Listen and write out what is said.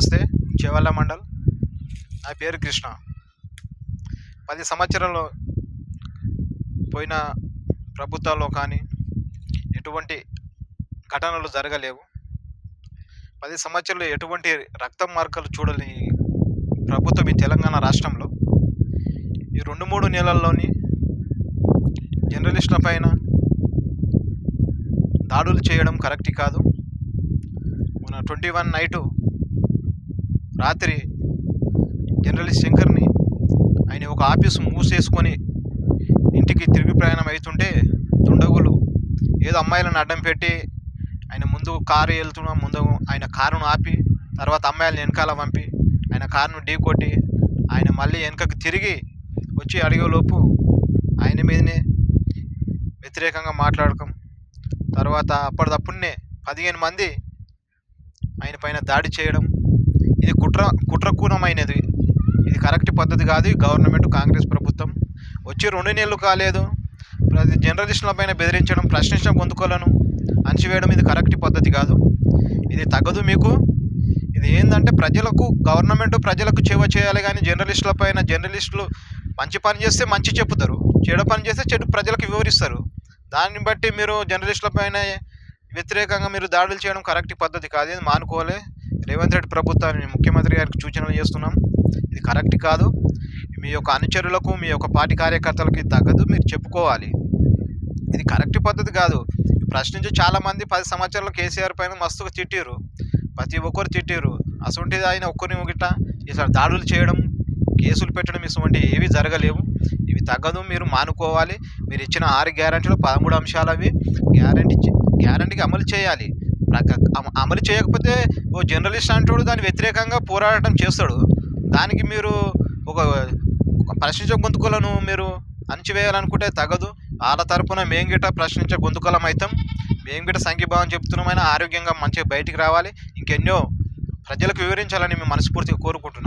నమస్తే చేవల్ల మండల్. నా పేరు కృష్ణ. పది సంవత్సరాలు పోయిన ప్రభుత్వాల్లో కానీ ఎటువంటి ఘటనలు జరగలేవు. పది సంవత్సరాలు ఎటువంటి రక్తం మార్కలు చూడని ప్రభుత్వం ఈ తెలంగాణ రాష్ట్రంలో ఈ రెండు మూడు నెలల్లోని జర్నలిస్టుల పైన దాడులు చేయడం కరెక్ట్ కాదు. మన ట్వంటీ వన్ నైటు రాత్రి జనరల్ శంకర్ని ఆయన ఒక ఆఫీసు మూసేసుకొని ఇంటికి తిరిగి ప్రయాణం అవుతుంటే దుండగులు ఏదో అమ్మాయిలను అడ్డం పెట్టి ఆయన ముందు కారు వెళ్తున్నా ముందు ఆయన కారును ఆపి తర్వాత అమ్మాయిలను వెనకాల పంపి ఆయన కారును ఢీ కొట్టి ఆయన మళ్ళీ వెనకకు తిరిగి వచ్చి అడిగేలోపు ఆయన మీదనే వ్యతిరేకంగా మాట్లాడకం తర్వాత అప్పటిదప్పుడునే పదిహేను మంది ఆయన పైన దాడి చేయడం ఇది కుట్ర కుట్రకూనమైనది. ఇది కరెక్ట్ పద్ధతి కాదు. గవర్నమెంట్ కాంగ్రెస్ ప్రభుత్వం వచ్చి రెండు నెలలు కాలేదు. ప్రతి జర్నలిస్టుల పైన బెదిరించడం ప్రశ్నించడం గొంతుకోలను అణచివేయడం ఇది కరెక్ట్ పద్ధతి కాదు. ఇది తగ్గదు మీకు. ఇది ఏంటంటే ప్రజలకు గవర్నమెంట్ ప్రజలకు చేవ చేయాలి కానీ జర్నలిస్టుల పైన జర్నలిస్టులు మంచి పని చేస్తే మంచి చెప్తారు చెడు పని చేస్తే చెడు ప్రజలకు వివరిస్తారు. దాన్ని బట్టి మీరు జర్నలిస్టుల పైన వ్యతిరేకంగా మీరు దాడులు చేయడం కరెక్ట్ పద్ధతి కాదు. ఇది మానుకోవాలి. రేవంత్ రెడ్డి ప్రభుత్వాన్ని ముఖ్యమంత్రి గారికి సూచనలు చేస్తున్నాం. ఇది కరెక్ట్ కాదు. మీ యొక్క అనుచరులకు మీ యొక్క పార్టీ కార్యకర్తలకు తగ్గదు. మీరు చెప్పుకోవాలి. ఇది కరెక్ట్ పద్ధతి కాదు. ప్రశ్నించి చాలామంది పది సంవత్సరాలు కేసీఆర్ పైన మస్తుగా తిట్టిరు ప్రతి ఒక్కరు తిట్టిరు అసొంటిది ఆయన ఒక్కరిని ఒకట. ఇసలు దాడులు చేయడం కేసులు పెట్టడం ఇటువంటి ఏవి జరగలేవు. ఇవి తగ్గదు. మీరు మానుకోవాలి. మీరు ఇచ్చిన ఆరు గ్యారంటీలు పదమూడు అంశాలు అవి గ్యారంటీ గ్యారంటీకి అమలు చేయాలి. అమలు చేయకపోతే ఓ జర్నలిస్ట్ అంటాడు దాని వ్యతిరేకంగా పోరాటం చేస్తాడు. దానికి మీరు ఒక ప్రశ్నించే గొంతుకులను మీరు అణచివేయాలనుకుంటే తగదు. వాళ్ళ తరపున మేము గిట్ట ప్రశ్నించే గొంతుకలం అవుతాం మేము గిట్ట సంఘీభావం చెప్తున్నామైనా ఆరోగ్యంగా మంచిగా బయటికి రావాలి. ఇంకెన్నో ప్రజలకు వివరించాలని మేము మనస్ఫూర్తిగా కోరుకుంటున్నాం.